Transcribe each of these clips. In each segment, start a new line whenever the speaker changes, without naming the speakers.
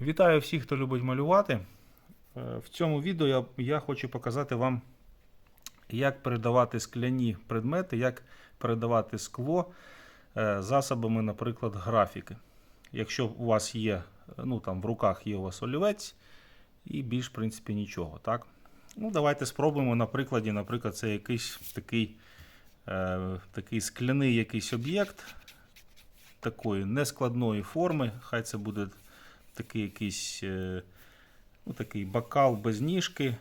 Вітаю всіх, хто любить малювати. Е, В цьому відео я, я хочу показати вам, як передавати скляні предмети, як передавати скло е, засобами, наприклад, графіки. Якщо у вас є, е, ну там в руках є у вас олівець і більш, в принципі, нічого. Так? Ну, давайте спробуємо на прикладі, наприклад, це якийсь такий, е, такий скляний якийсь об'єкт такої нескладної форми. Хай це буде такий якийсь е, ну, такий бокал без ніжки.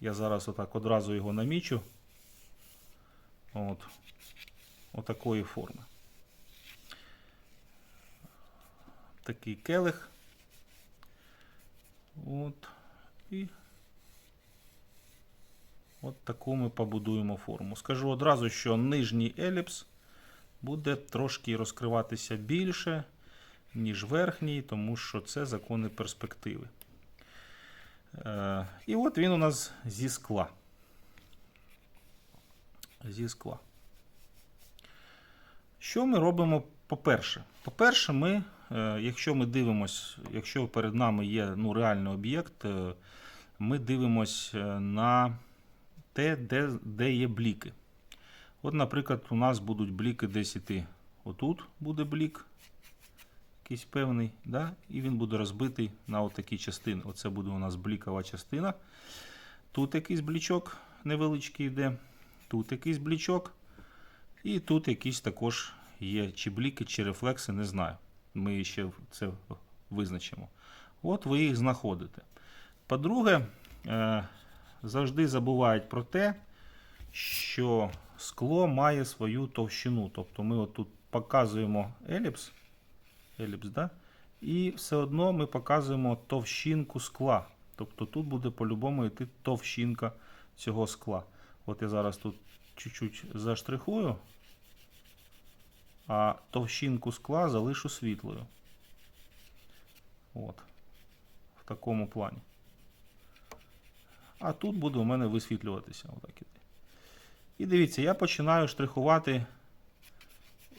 Я зараз отак одразу його намічу. От. Отакої форми. Такий келих. От. І от таку ми побудуємо форму. Скажу одразу, що нижній еліпс буде трошки розкриватися більше ніж верхній, тому що це закони перспективи. Е, і от він у нас зі скла. Зі скла. Що ми робимо по-перше? По-перше, ми, е, якщо ми дивимось, якщо перед нами є ну, реальний об'єкт, е, ми дивимось на те, де, де є бліки. От, наприклад, у нас будуть бліки десь іти. Отут буде блік, якийсь певний, да? і він буде розбитий на отакі частини. Оце буде у нас блікова частина. Тут якийсь блічок невеличкий йде, тут якийсь блічок, і тут якісь також є чи бліки, чи рефлекси, не знаю. Ми ще це визначимо. От ви їх знаходите. По-друге, е, завжди забувають про те, що скло має свою товщину. Тобто ми отут показуємо еліпс, еліпс, да? і все одно ми показуємо товщинку скла. Тобто тут буде по-любому йти товщинка цього скла. От я зараз тут чуть-чуть заштрихую, а товщинку скла залишу світлою. От. В такому плані. А тут буде у мене висвітлюватися. Отак. І дивіться, я починаю штрихувати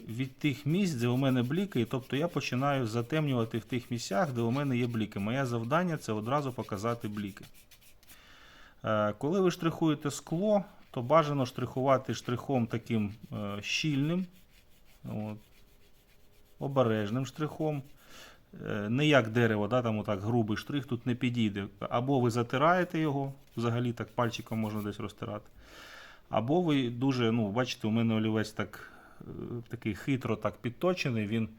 від тих місць, де у мене бліки. Тобто я починаю затемнювати в тих місцях, де у мене є бліки. Моє завдання це одразу показати бліки. Е, Коли ви штрихуєте скло, то бажано штрихувати штрихом таким е, щільним, от, обережним штрихом. Е, Не як дерево, да, там отак грубий штрих тут не підійде. Або ви затираєте його, взагалі так пальчиком можна десь розтирати. Або ви дуже, ну, бачите, у мене олівець так, такий хитро так підточений, він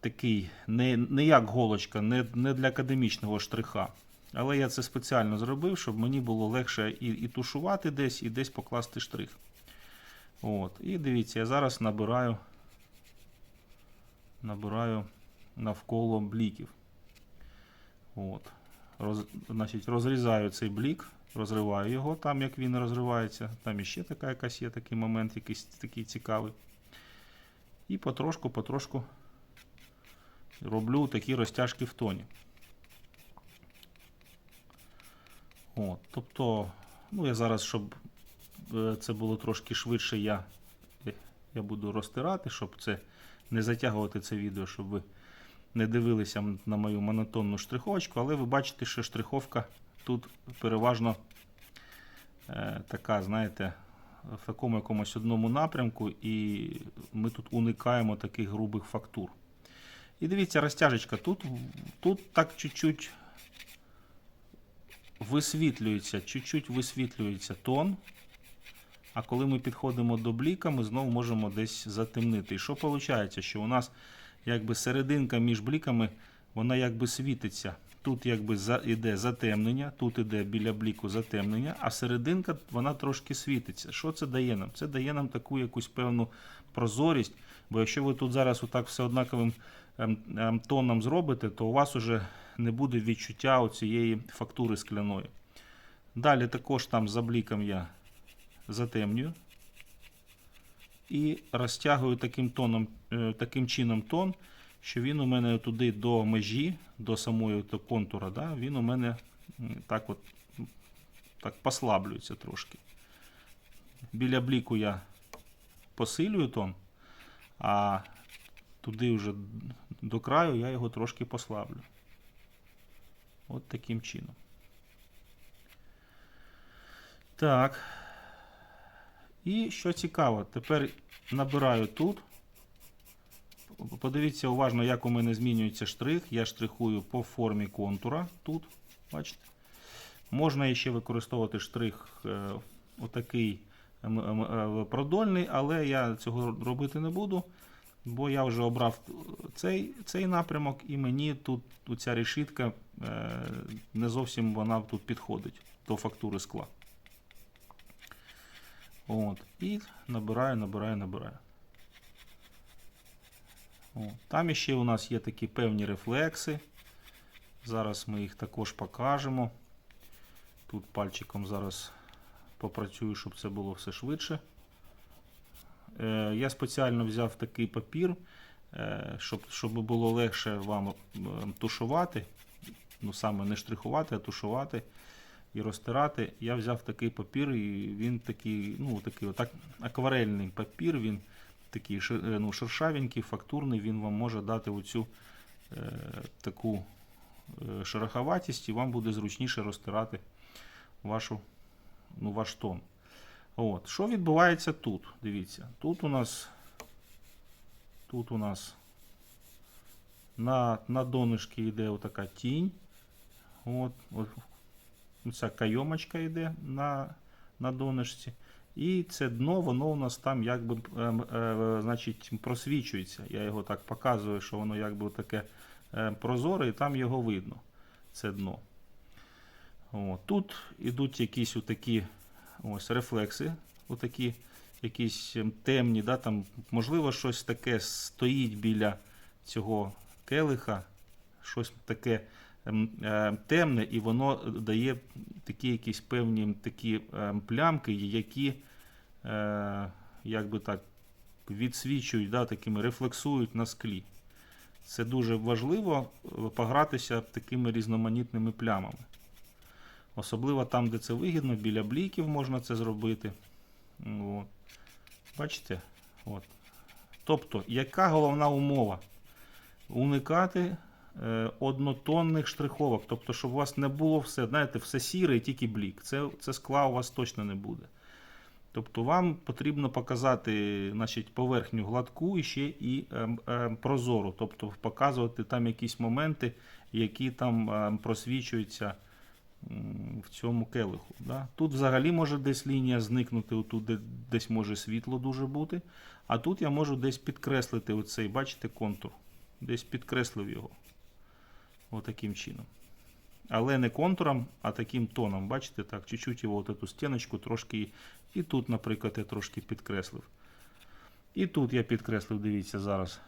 такий не, не як голочка, не, не для академічного штриха. Але я це спеціально зробив, щоб мені було легше і, і тушувати десь, і десь покласти штрих. От. І дивіться, я зараз набираю, набираю навколо бліків. От. Роз, значить, розрізаю цей блік, розриваю його там, як він розривається. Там іще така якась є такий момент, якийсь такий цікавий. І потрошку, потрошку роблю такі розтяжки в тоні. От, тобто, ну я зараз, щоб е, це було трошки швидше, я, я буду розтирати, щоб це не затягувати це відео, щоб ви не дивилися на мою монотонну штриховочку, але ви бачите, що штриховка тут переважно е, така, знаєте, в такому якомусь одному напрямку, і ми тут уникаємо таких грубих фактур. І дивіться, розтяжечка. Тут, тут так чуть-чуть висвітлюється, чуть-чуть висвітлюється тон. А коли ми підходимо до бліка, ми знову можемо десь затемнити. І що виходить? Що у нас якби серединка між бліками, вона якби світиться. Тут якби за, іде затемнення, тут іде біля бліку затемнення, а серединка вона трошки світиться. Що це дає нам? Це дає нам таку якусь певну прозорість. Бо якщо ви тут зараз отак все однаковим ем, ем, тоном зробите, то у вас уже не буде відчуття цієї фактури скляної. Далі також там за бліком я затемнюю і розтягую таким тоном, е, таким чином тон, що він у мене туди до межі, до самої до контура, да, він у мене так от так послаблюється трошки. Біля бліку я посилюю тон, а туди вже до краю я його трошки послаблю. От таким чином. Так. І що цікаво, тепер набираю тут. Подивіться уважно, як у мене змінюється штрих. Я штрихую по формі контура тут. Бачите? Можна ще використовувати штрих е, отакий е, продольний, але я цього робити не буду, бо я вже обрав цей, цей напрямок, і мені тут ця решітка е, не зовсім вона тут підходить до фактури скла. От. І набираю, набираю, набираю. О, Там ще у нас є такі певні рефлекси. Зараз ми їх також покажемо. Тут пальчиком зараз попрацюю, щоб це було все швидше. Е, я спеціально взяв такий папір, е, щоб, щоб було легше вам е, тушувати. Ну, саме не штрихувати, а тушувати і розтирати. Я взяв такий папір, і він такий, ну, такий отак, акварельний папір, він такий е, ну, шершавенький, фактурний, він вам може дати оцю е, таку е, шероховатість, і вам буде зручніше розтирати вашу, ну, ваш тон. От. Що відбувається тут? Дивіться, тут у нас, тут у нас на, на донышки йде отака тінь. От, от, ця кайомочка йде на, на донышці. І це дно, воно у нас там якби ем, е, значить, просвічується. Я його так показую, що воно якби таке е, прозоре, і там його видно. Це дно. О, тут ідуть якісь отакі ось рефлекси, отакі якісь ем, темні, да, там, можливо, щось таке стоїть біля цього келиха, щось таке е, темне, і воно дає такі якісь певні такі ем, плямки, які е, як би так, відсвічують, да, такими рефлексують на склі. Це дуже важливо е, погратися такими різноманітними плямами. Особливо там, де це вигідно, біля бліків можна це зробити. От. Бачите? От. Тобто, яка головна умова? Уникати е, однотонних штриховок. Тобто, щоб у вас не було все, знаєте, все сіре і тільки блік. Це, це скла у вас точно не буде. Тобто вам потрібно показати значить, поверхню гладку і ще і е, е, прозору. Тобто показувати там якісь моменти, які там е, просвічуються в цьому келиху. Да? Тут взагалі може десь лінія зникнути, отут де, десь може світло дуже бути. А тут я можу десь підкреслити оцей, бачите, контур. Десь підкреслив його. Отаким чином. Але не контуром, а таким тоном. Бачите, так, чуть-чуть його от эту стіночку трошки. І тут, наприклад, я трошки підкреслив. І тут я підкреслив, дивіться, зараз.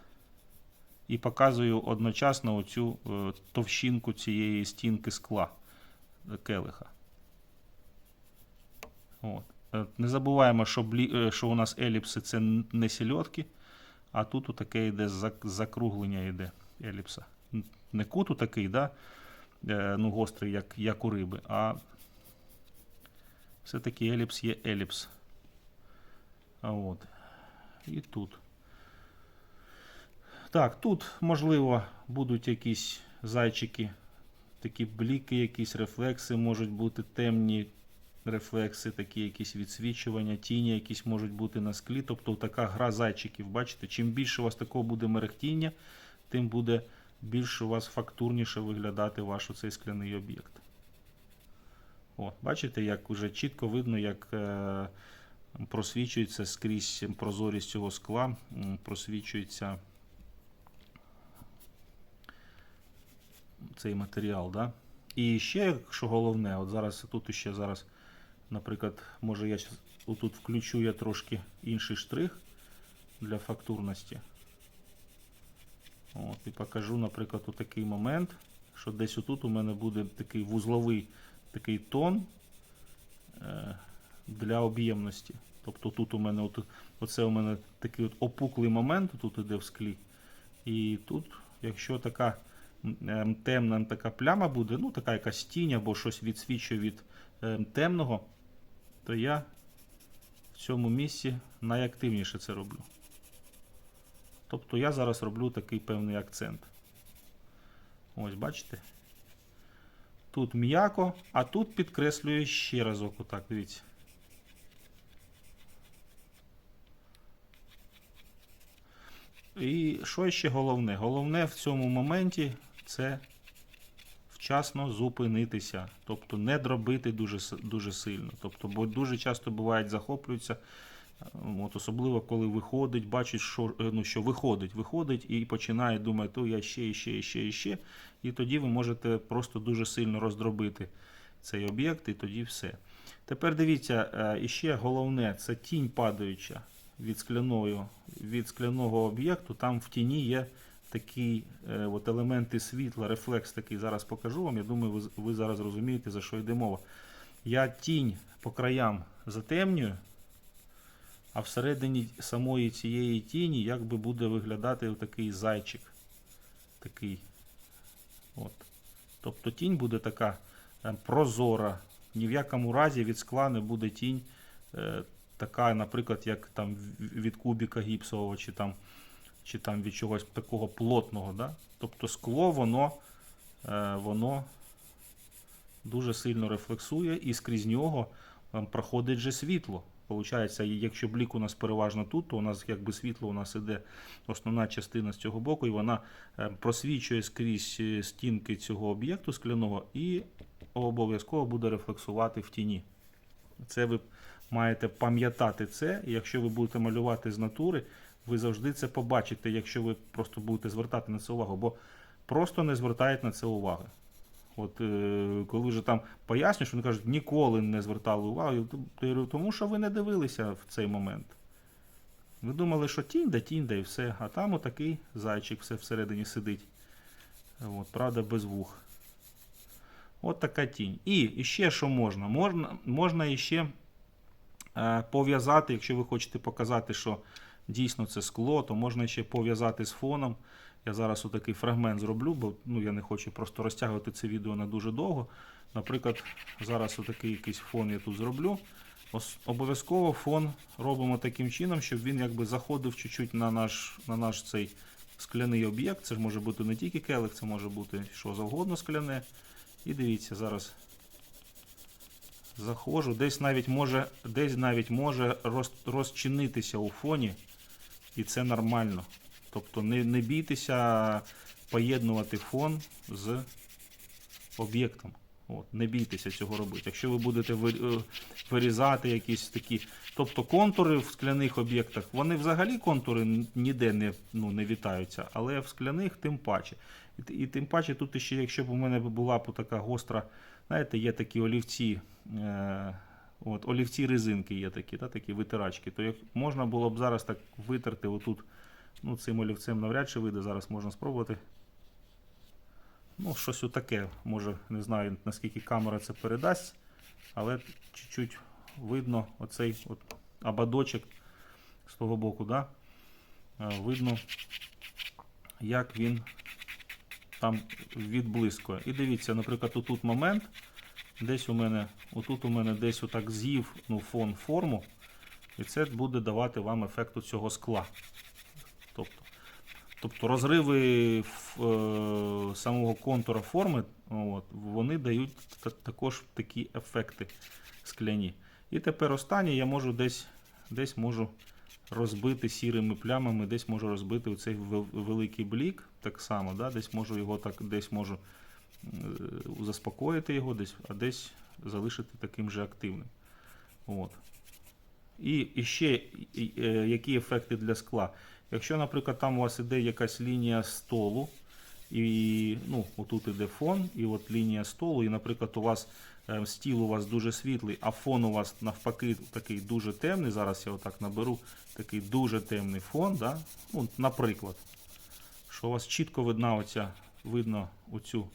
І показую одночасно оцю е, товщинку цієї стінки скла е, келиха. От. Е, Не забуваємо, що, блі, що у нас еліпси це не сільотки, а тут таке йде закруглення йде еліпса. Не кут такий, да? е, ну, гострий, як, як у риби, а все-таки еліпс є еліпс. А от. І тут. Так, тут, можливо, будуть якісь зайчики, такі бліки, якісь рефлекси, можуть бути темні рефлекси, такі якісь відсвічування, тіні якісь можуть бути на склі. Тобто така гра зайчиків. Бачите, чим більше у вас такого буде мерехтіння, тим буде більш у вас фактурніше виглядати ваш оцей скляний об'єкт. О, бачите, як вже чітко видно, як е, просвічується скрізь прозорість цього скла, просвічується цей матеріал. Да? І ще, що головне, от зараз тут ще зараз, наприклад, може я отут включу я трошки інший штрих для фактурності. От, і покажу, наприклад, такий момент, що десь отут у мене буде такий вузловий такий тон е, для об'ємності. Тобто тут у мене от, оце у мене такий от опуклий момент тут іде в склі. І тут, якщо така ем, темна така пляма буде, ну така якась тінь або щось відсвічує від ем, темного, то я в цьому місці найактивніше це роблю. Тобто я зараз роблю такий певний акцент. Ось, бачите? Тут м'яко, а тут підкреслюю ще разок. Отак, дивіться. І що ще головне? Головне в цьому моменті це вчасно зупинитися, тобто не дробити дуже, дуже сильно. Тобто, бо дуже часто бувають захоплюються, от особливо коли виходить, бачить, що, е, ну, що виходить, виходить і починає думати, то я ще, ще, ще, ще. І тоді ви можете просто дуже сильно роздробити цей об'єкт, і тоді все. Тепер дивіться, е, і ще головне, це тінь падаюча від скляного, від скляного об'єкту. Там в тіні є такі е, от елементи світла, рефлекс такий. Зараз покажу вам. Я думаю, ви, ви зараз розумієте, за що йде мова. Я тінь по краям затемнюю, а всередині самої цієї тіні якби буде виглядати такий зайчик. Такий. От. Тобто тінь буде така е, прозора. Ні в якому разі від скла не буде тінь е, така, наприклад, як там від кубіка гіпсового, чи там, чи там від чогось такого плотного. Да? Тобто скло, воно, е, воно дуже сильно рефлексує і скрізь нього е, проходить же світло. Получається, якщо блік у нас переважно тут, то у нас якби світло у нас іде основна частина з цього боку, і вона е, просвічує скрізь е, стінки цього об'єкту скляного і обов'язково буде рефлексувати в тіні. Це ви маєте пам'ятати це, і якщо ви будете малювати з натури, ви завжди це побачите, якщо ви просто будете звертати на це увагу, бо просто не звертають на це уваги. От е, коли вже там пояснюєш, вони кажуть, ніколи не звертали увагу. Тому що ви не дивилися в цей момент. Ви думали, що тінь, да тінь, і все. А там отакий зайчик все всередині сидить. От, правда, без вух. От така тінь. І, і ще що можна? Можна, можна іще е, пов'язати, якщо ви хочете показати, що дійсно це скло, то можна ще пов'язати з фоном. Я зараз отакий фрагмент зроблю, бо ну, я не хочу просто розтягувати це відео на дуже довго. Наприклад, зараз отакий якийсь фон я тут зроблю. Обов'язково фон робимо таким чином, щоб він якби заходив чуть-чуть на наш, на наш цей скляний об'єкт. Це ж може бути не тільки келих, це може бути що завгодно скляне. І дивіться, зараз заходжу. Десь навіть може, десь навіть може роз, розчинитися у фоні, і це нормально. Тобто не, не бійтеся поєднувати фон з об'єктом. От, не бійтеся цього робити. Якщо ви будете е, вирізати якісь такі. Тобто контури в скляних об'єктах, вони взагалі контури ніде не, ну, не вітаються, але в скляних тим паче. І, і тим паче тут ще, якщо б у мене була б така гостра, знаєте, є такі олівці, е, от, олівці резинки є такі, та, такі витирачки, то як можна було б зараз так витерти отут, ну, цим олівцем навряд чи вийде, зараз можна спробувати. Ну, щось отаке, може, не знаю наскільки камера це передасть, але чуть-чуть видно оцей от ободочок з того боку, да? Е, видно, як він там відблискує. І дивіться, наприклад, отут момент, десь у мене, отут у мене десь отак з'їв ну, фон форму, і це буде давати вам ефекту цього скла. Тобто, розриви е, самого контура форми, от, вони дають та- також такі ефекти скляні. І тепер останнє я можу десь, десь можу розбити сірими плямами, десь можу розбити оцей великий блік, так само, да? десь можу його так, десь можу е, заспокоїти його, десь, а десь залишити таким же активним. От. І, і ще е, які ефекти для скла. Якщо, наприклад, там у вас іде якась лінія столу, і ну, отут іде фон, і от лінія столу, і, наприклад, у вас е, стіл у вас дуже світлий, а фон у вас навпаки такий дуже темний. Зараз я отак наберу такий дуже темний фон, да? ну, наприклад, що у вас чітко видна оця, видно оцю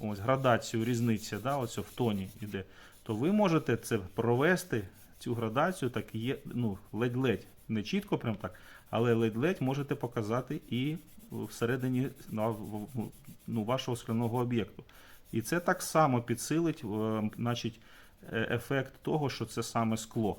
ось, градацію, різниця, да? оця в тоні йде, то ви можете це провести, цю градацію, так є, ну, ледь-ледь, не чітко прям так, але ледь-ледь можете показати і всередині в- ну, вашого скляного об'єкту. І це так само підсилить е, значить, е, ефект того, що це саме скло.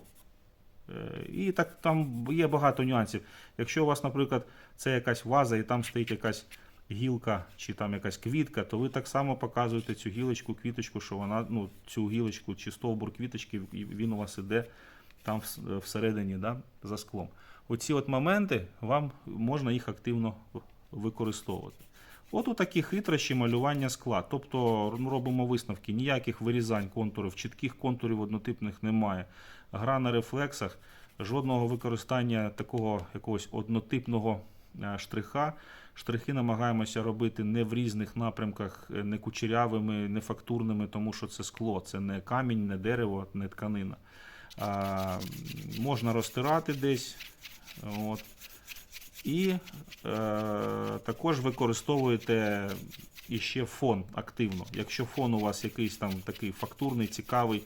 Е, І так там є багато нюансів. Якщо у вас, наприклад, це якась ваза і там стоїть якась гілка чи там якась квітка, то ви так само показуєте цю гілочку, квіточку, що вона, ну, цю гілочку чи стовбур квіточки, він у вас іде там всередині, да, за склом. Оці от моменти вам можна їх активно використовувати. От у такі хитрощі малювання скла. Тобто ну, робимо висновки, ніяких вирізань контурів, чітких контурів однотипних немає. Гра на рефлексах, жодного використання такого якогось однотипного е, штриха. Штрихи намагаємося робити не в різних напрямках, е, не кучерявими, не фактурними, тому що це скло, це не камінь, не дерево, не тканина. А, можна розтирати десь. От. І е, також використовуєте іще фон активно. Якщо фон у вас якийсь там такий фактурний, цікавий,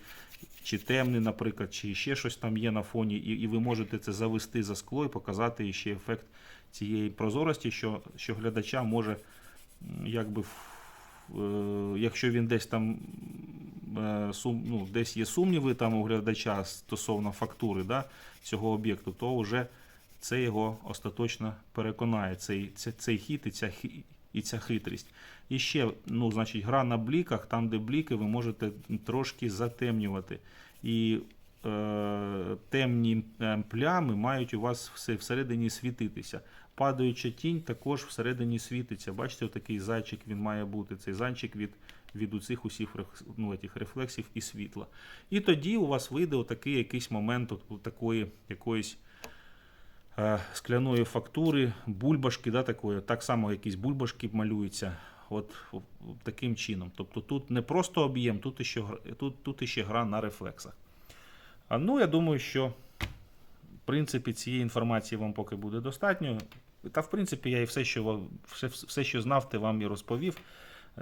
чи темний, наприклад, чи ще щось там є на фоні, і, і ви можете це завести за скло і показати ще ефект цієї прозорості, що, що глядача може, якби, е, якщо він десь там сум, ну, десь є сумніви там у глядача стосовно фактури да, цього об'єкту, то вже це його остаточно переконає, цей, цей, цей хід і ця, і ця хитрість. І ще, ну, значить, гра на бліках, там, де бліки, ви можете трошки затемнювати. І е, темні е, плями мають у вас все всередині світитися. Падаюча тінь також всередині світиться. Бачите, такий зайчик він має бути. Цей зайчик від, від усіх усіх ну, этих рефлексів і світла. І тоді у вас вийде отакий якийсь момент такої якоїсь е, скляної фактури, бульбашки, да, такої, так само якісь бульбашки малюються. От таким чином. Тобто тут не просто об'єм, тут іще, тут, тут іще гра на рефлексах. А ну, я думаю, що в принципі цієї інформації вам поки буде достатньо. Та, в принципі, я і все, що все, все, що знав, те вам і розповів.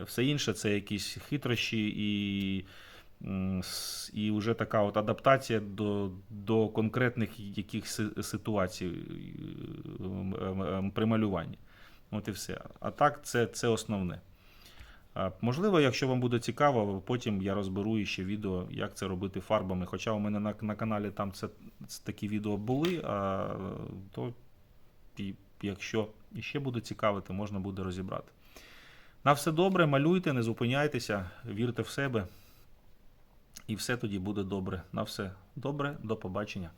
Все інше це якісь хитрощі і, і вже така от адаптація до, до конкретних яких ситуацій м, м, м, при малюванні. От і все. А так, це, це основне. Можливо, якщо вам буде цікаво, потім я розберу ще відео, як це робити фарбами. Хоча у мене на, на каналі там це, це такі відео були, а то якщо іще буде цікавити, можна буде розібрати. На все добре, малюйте, не зупиняйтеся, вірте в себе. І все тоді буде добре. На все добре, до побачення.